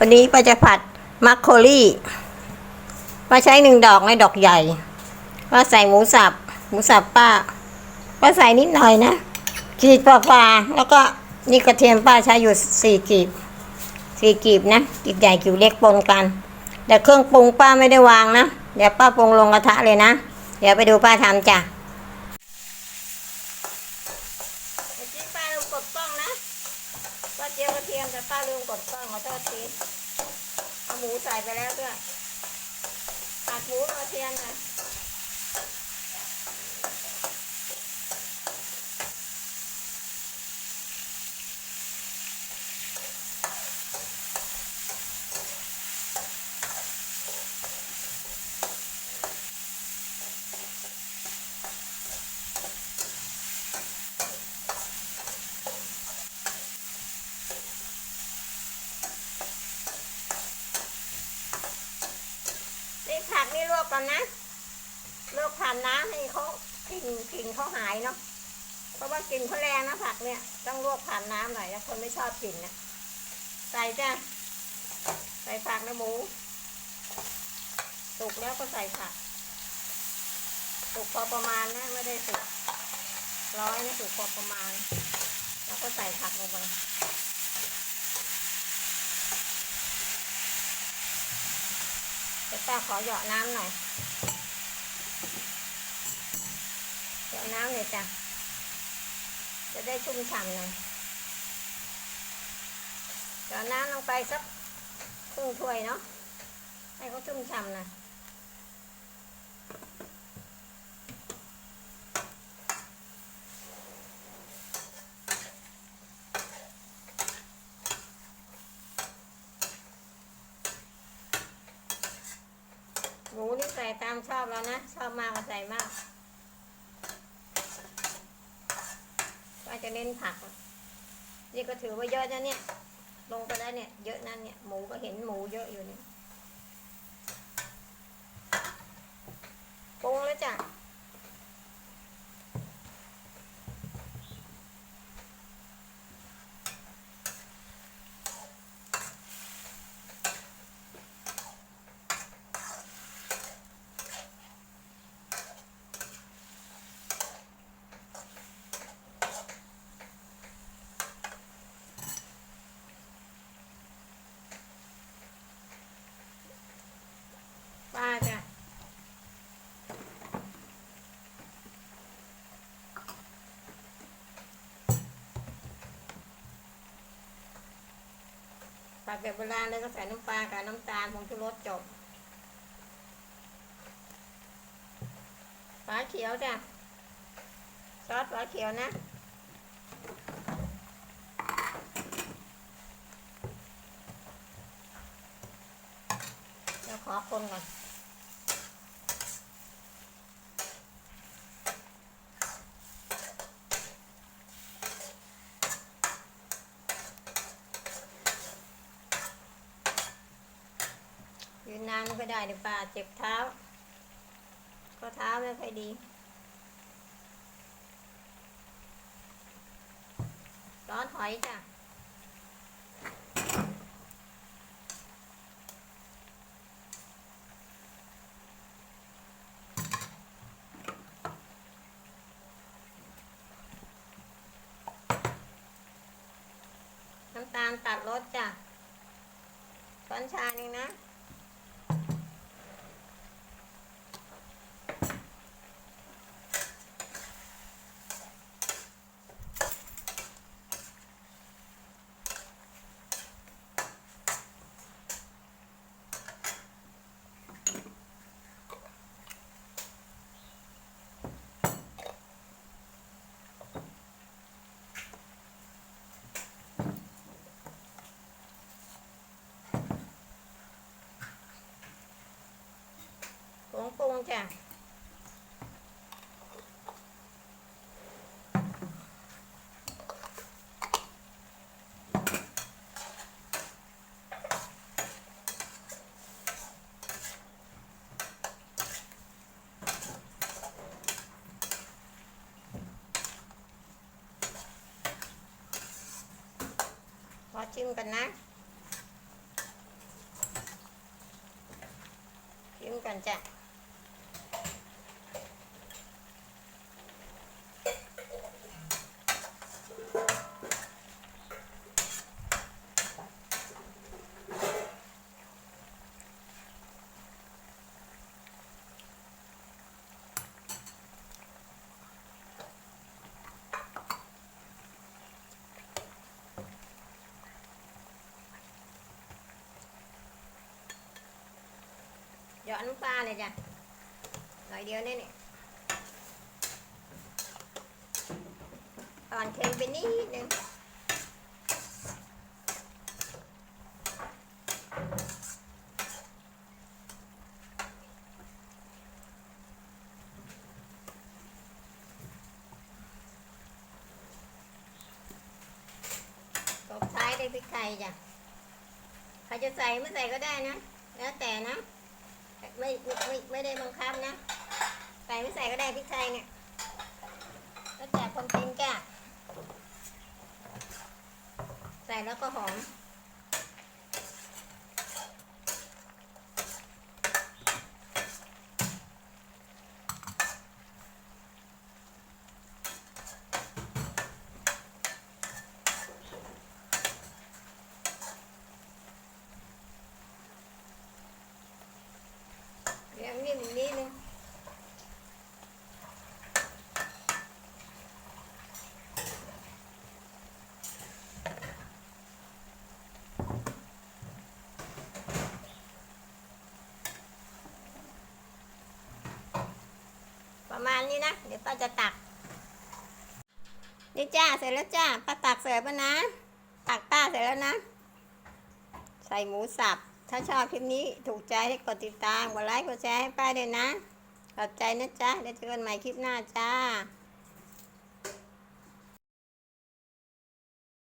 วันนี้ป้าจะผัดมัคโคลี่ป้าใช้หนึ่งดอกในดอกใหญ่ป้าใส่หมูสับ หมูสับป้าป้าใส่นิดหน่อยนะขีดปลาๆแล้วก็นี่กระเทียมป้าใช้อยู่สี่กีบสี่กีบนะกีบใหญ่กีบเล็กปนกัน แต่เครื่องปรุงป้าไม่ได้วางนะ เดี๋ยวป้าปรุงลงกระทะเลยนะ เดี๋ยวไปดูป้าทำจ้ะเมื่อกี้ป้าลืมกดกล้องนะป้าเจียวกระเทียมแต่ป้าลืมกดกล้องขอโทษทีเอาหมูใส่ไปแล้วด้วยผัดหมูกระเทียมนะนี่ผั ก่อนนะลวกผ่านน้ำให้เขากลิ่นกลิ่นเขาหายเนาะเพราะว่ากลิ่นเขาแรงนะผักเนี่ยต้องลวกผ่านน้ำหน่อยนะคนไม่ชอบกลิ่นนะใส่จ้ะใส่ผักนะหมูสุกแล้วก็ใส่ผักสุกพอประมาณนะไม่ได้สุกร้อยนะสุกพอประมาณ แล้วก็ใส่ผักลงไปเดี๋ ยวป้าขอเหยาะน้ำหน่อยเหยาะน้ำหน่อยจ้ะ จะได้ชุ่มฉ่ำหน่อยเหยาะน้ำลงไปสักครึ่งถ้วยเนาะให้เขาชุ่มฉ่ำหน่อย หมูนี่ใส่ตามชอบแล้วนะ ชอบมากก็ใส่มากก็จะเน้นผัก นี่ก็ถือว่าเยอะนะเนี่ย ลงไปแล้วเนี่ย เยอะนั่นเนี่ย หมูก็เห็นหมูเยอะอยู่เนี่ยปรุงแล้วจ้ะ ป้าจ้ะ ผัดแบบโบราณเลยก็ใส่น้ำปลากับน้ำตาลผงชูรสจบฝาเขียวจ้ะ ซอสฝาเขียวนะเดี๋ยวขอคนก่อน ยืนนาน ได้เดี๋ยป่าเจ็บเท้า ก็เท้าไม่ค่อยดีร้อนหอยจ้ะน้ำตาลตัดรสจ้ะช้อนชาหนึ่งนะ จ้ะขอชิมกันนะ ชิมกันจ้ะ ยอดน้ำปลาเลยจ้ะหน่อยเดียวนี่นี่อ่อนเค็มไปนิดนึงตบท้ายด้วยพริกไทยจ้ะใครจะใส่ไม่ใส่ก็ได้นะ แล้วแต่นะ ไม่ไม่ไม่ไม่ได้บังคับนะใส่ไม่ใส่ก็ได้พริกไทยเนี่ยแล้วแต่คนกินแกใส่แล้วก็หอม อีกนิดนึงประมาณนี้นะ เดี๋ยวป้าจะตัก นี่จ้า เสร็จแล้วจ้า ป้าตักเสร็จแล้วนะ ตักป้าเสร็จแล้วนะ ใส่หมูสับ ถ้าชอบคลิปนี้ถูกใจให้กดติดตาม กดไลค์ กดแชร์ให้ป้าด้วยนะ ขอบใจนะจ๊ะเดี๋ยวเจอกันใหม่คลิปหน้าจ้า